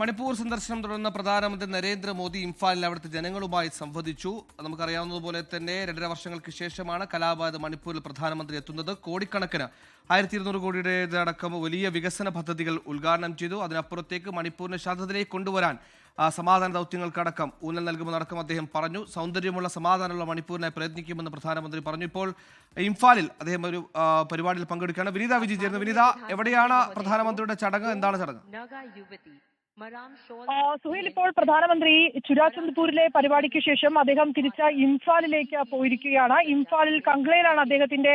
മണിപ്പൂർ സന്ദർശനം തുടർന്ന പ്രധാനമന്ത്രി നരേന്ദ്രമോദി ഇംഫാലിൽ അവിടുത്തെ ജനങ്ങളുമായി സംവദിച്ചു. നമുക്കറിയാവുന്നതുപോലെ തന്നെ രണ്ടര വർഷങ്ങൾക്ക് ശേഷമാണ് കലാപാത മണിപ്പൂരിൽ പ്രധാനമന്ത്രി എത്തുന്നത്. കോടിക്കണക്കിന് ആയിരത്തി ഇരുന്നൂറ് കോടിയുടേതടക്കം വലിയ വികസന പദ്ധതികൾ ഉദ്ഘാടനം ചെയ്തു. അതിനപ്പുറത്തേക്ക് മണിപ്പൂരിനെ ശാന്തതയിലേക്ക് കൊണ്ടുവരാൻ സമാധാന ദൗത്യങ്ങൾക്കടക്കം ഊന്നൽ നൽകുമെന്നടക്കം അദ്ദേഹം പറഞ്ഞു. സൗന്ദര്യമുള്ള സമാധാനമുള്ള മണിപ്പൂരിനെ പ്രയത്നിക്കുമെന്ന് പ്രധാനമന്ത്രി പറഞ്ഞു. ഇപ്പോൾ ഇംഫാലിൽ അദ്ദേഹം ഒരു പരിപാടിയിൽ പങ്കെടുക്കുകയാണ്. വിനീത വിജയ് ചേർന്ന് വിനീത എവിടെയാണ് പ്രധാനമന്ത്രിയുടെ ചടങ്ങ്? എന്താണ് ചടങ്ങ്? സുഹേൽ ഇപ്പോൾ പ്രധാനമന്ത്രി ചുരാചന്ദ്പൂരിലെ പരിപാടിക്ക് ശേഷം അദ്ദേഹം തിരിച്ച ഇംഫാലിലേക്ക് പോയിരിക്കുകയാണ്. ഇംഫാലിൽ കംഗ്ലയിലാണ് അദ്ദേഹത്തിന്റെ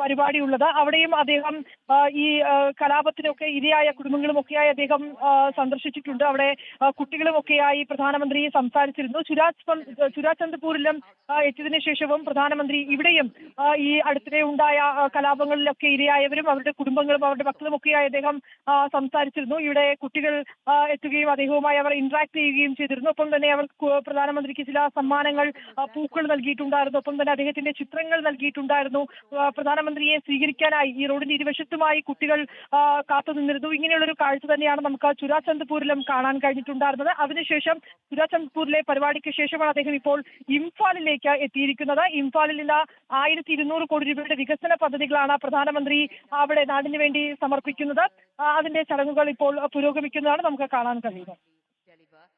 പരിപാടി ഉള്ളത് അവിടെയും അദ്ദേഹം ഈ കലാപത്തിനൊക്കെ ഇരയായ കുടുംബങ്ങളും ഒക്കെയായി അദ്ദേഹം സന്ദർശിച്ചിട്ടുണ്ട്. അവിടെ കുട്ടികളുമൊക്കെയായി പ്രധാനമന്ത്രി സംസാരിച്ചിരുന്നു. ചുരാജ് ചുരാചന്ദ്പൂരിലും എത്തിയതിനു ശേഷവും പ്രധാനമന്ത്രി ഇവിടെയും ഈ അടുത്തിടെ ഉണ്ടായ കലാപങ്ങളിലൊക്കെ ഇരയായവരും അവരുടെ കുടുംബങ്ങളും അവരുടെ മക്കളും ഒക്കെയായി അദ്ദേഹം സംസാരിച്ചിരുന്നു. ഇവിടെ കുട്ടികൾ എത്തുകയും അദ്ദേഹവുമായി അവർ ഇന്ററാക്ട് ചെയ്യുകയും ചെയ്തിരുന്നു. ഒപ്പം തന്നെ അവർ പ്രധാനമന്ത്രിക്ക് ചില സമ്മാനങ്ങൾ പൂക്കൾ നൽകിയിട്ടുണ്ടായിരുന്നു. ഒപ്പം തന്നെ അദ്ദേഹത്തിന്റെ ചിത്രങ്ങൾ നൽകിയിട്ടുണ്ടായിരുന്നു. പ്രധാനമന്ത്രിയെ സ്വീകരിക്കാനായി ഈ റോഡിന്റെ ഇരുവശത്തുമായി കുട്ടികൾ കാത്തു കാത്തുനിന്നിരുന്നു ഇങ്ങനെയുള്ളൊരു കാഴ്ച തന്നെയാണ് നമുക്ക് ചുരാചന്ദ്പൂരിലും കാണാൻ കഴിഞ്ഞിട്ടുണ്ടായിരുന്നത്. അതിനുശേഷം ചുരാചന്ദ്പൂരിലെ പരിപാടിക്ക് ശേഷമാണ് അദ്ദേഹം ഇപ്പോൾ ഇംഫാലിലേക്ക് എത്തിയിരിക്കുന്നത്. ഇംഫാലിൽ നിന്ന് ആയിരത്തി ഇരുന്നൂറ് കോടി രൂപയുടെ വികസന പദ്ധതികളാണ് പ്രധാനമന്ത്രി അവിടെ നാടിന് വേണ്ടി സമർപ്പിക്കുന്നത്. അതിന്റെ ചടങ്ങുകൾ ഇപ്പോൾ പുരോഗമിക്കുന്നതാണ്. നമുക്ക് കാണാൻ കഴിയുന്നത്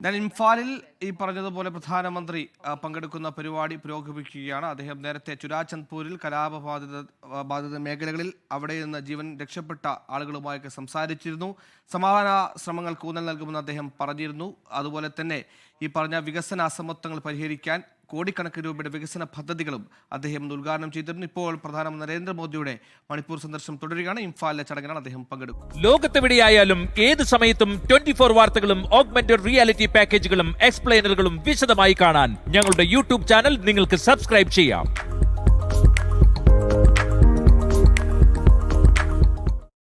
ഞാൻ ഇംഫാലിൽ ഈ പറഞ്ഞതുപോലെ പ്രധാനമന്ത്രി പങ്കെടുക്കുന്ന പരിപാടി പുരോഗമിക്കുകയാണ്. അദ്ദേഹം നേരത്തെ ചുരാചന്ദ്പൂരിൽ കലാപബാധിത ബാധിത മേഖലകളിൽ അവിടെ നിന്ന് ജീവൻ രക്ഷപ്പെട്ട ആളുകളുമായൊക്കെ സംസാരിച്ചിരുന്നു. സമാധാന ശ്രമങ്ങൾക്ക് ഊന്നൽ നൽകുമെന്ന് അദ്ദേഹം പറഞ്ഞിരുന്നു. അതുപോലെ തന്നെ ഈ പറഞ്ഞ വികസന അസമത്വങ്ങൾ പരിഹരിക്കാൻ കോടിക്കണക്കിന് രൂപയുടെ വികസന പദ്ധതികളും അദ്ദേഹം ഉദ്ഘാടനം ചെയ്തിരുന്നു. ഇപ്പോൾ പ്രധാനമന്ത്രി നരേന്ദ്രമോദിയുടെ മണിപ്പൂർ സന്ദർശനം തുടരുകയാണ്. ഇംഫാലിലെ ചടങ്ങിലാണ് അദ്ദേഹം പങ്കെടുക്കും ലോകത്തെവിടെയായാലും ഏത് സമയത്തും ട്വന്റി ഫോർ വാർത്തകളും ഓഗ്മെന്റഡ് റിയാലിറ്റി പാക്കേജുകളും എക്സ്പ്ലെയിനറുകളും വിശദമായി കാണാൻ ഞങ്ങളുടെ യൂട്യൂബ് ചാനൽ നിങ്ങൾക്ക് സബ്സ്ക്രൈബ് ചെയ്യാം.